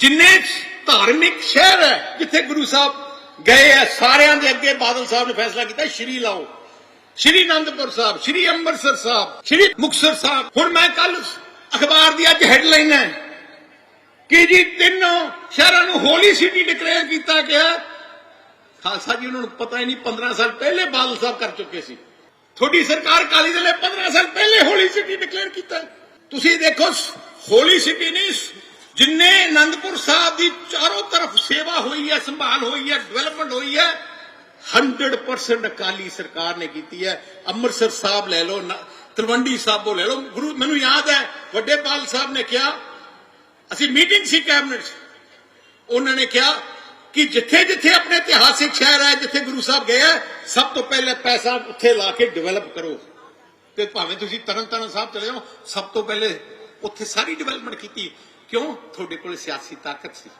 ਜਿੰਨੇ ਧਾਰਮਿਕ ਸ਼ਹਿਰ ਹੈ ਜਿੱਥੇ ਗੁਰੂ ਸਾਹਿਬ ਗਏ ਆ ਸਾਰਿਆਂ ਦੇ ਅੱਗੇ ਬਾਦਲ ਸਾਹਿਬ ਨੇ ਫੈਸਲਾ ਕੀਤਾ ਸ਼੍ਰੀ ਲਾਓ ਸ਼੍ਰੀ ਅਨੰਦਪੁਰ ਸਾਹਿਬ, ਸ਼੍ਰੀ ਅੰਮ੍ਰਿਤਸਰ ਸਾਹਿਬ, ਸ਼੍ਰੀ ਮੁਕਤਸਰ ਸਾਹਿਬ। ਹੁਣ ਮੈਂ ਕੱਲ ਅਖਬਾਰ ਦੀ ਅੱਜ ਹੈਡਲਾਈਨ ਹੈ ਕਿ ਜੀ ਤਿੰਨੋਂ ਸ਼ਹਿਰਾਂ ਨੂੰ ਹੋਲੀ ਸਿਟੀ ਡਿਕਲੇਅਰ ਕੀਤਾ ਗਿਆ ਖਾਲਸਾ ਜੀ, ਉਹਨਾਂ ਨੂੰ ਪਤਾ ਹੀ ਨਹੀਂ 15 ਸਾਲ ਪਹਿਲੇ ਬਾਦਲ ਸਾਹਿਬ ਕਰ ਚੁੱਕੇ ਸੀ। ਤੁਹਾਡੀ ਸਰਕਾਰ ਕਾਲੀ ਦਲ ਨੇ 15 ਸਾਲ ਪਹਿਲੇ ਹੋਲੀ ਸਿਟੀ ਡਿਕਲੇਅਰ ਕੀਤਾ ਤੁਸੀਂ ਦੇਖੋ ਹੋਲੀ ਸਿਟੀ ਨਹੀਂ ਜਿੰਨੇ ਅਨੰਦਪੁਰ ਸਾਹਿਬ ਦੀ ਚਾਰੋਂ ਤਰਫ ਸੇਵਾ ਹੋਈ ਹੈ, ਸੰਭਾਲ ਹੋਈ ਹੈ ਡਿਵੈਲਪਮੈਂਟ ਹੋਈ ਹੈ 100% ਅਕਾਲੀ ਸਰਕਾਰ ਨੇ ਕੀਤੀ ਹੈ। ਅੰਮ੍ਰਿਤਸਰ ਸਾਹਿਬ ਲੈ ਲਓ, ਨ- ਤਲਵੰਡੀ ਸਾਬੋ ਲੈ ਲਓ। ਗੁਰੂ, ਮੈਨੂੰ ਯਾਦ ਹੈ ਵੱਡੇ ਪਾਲ ਸਾਹਿਬ ਨੇ ਕਿਹਾ, ਅਸੀਂ ਮੀਟਿੰਗ ਸੀ ਕੈਬਨਿਟ 'ਚ। ਉਹਨਾਂ ਨੇ ਕਿਹਾ ਕਿ ਜਿੱਥੇ ਜਿੱਥੇ ਆਪਣੇ ਇਤਿਹਾਸਿਕ ਸ਼ਹਿਰ ਹੈ, ਜਿੱਥੇ ਗੁਰੂ ਸਾਹਿਬ ਗਏ ਹੈ, ਸਭ ਤੋਂ ਪਹਿਲੇ ਪੈਸਾ ਉੱਥੇ ਲਾ ਕੇ ਡਿਵੈਲਪ ਕਰੋ। ਤੇ ਭਾਵੇਂ ਤੁਸੀਂ ਤਰਨ ਤਾਰਨ ਸਾਹਿਬ ਚਲੇ ਜਾਓ, ਸਭ ਤੋਂ ਪਹਿਲੇ ਉੱਥੇ ਸਾਰੀ ਡਿਵੈਲਪਮੈਂਟ ਕੀਤੀ। ਕਿਉਂ? ਤੁਹਾਡੇ ਕੋਲ ਸਿਆਸੀ ਤਾਕਤ ਸੀ।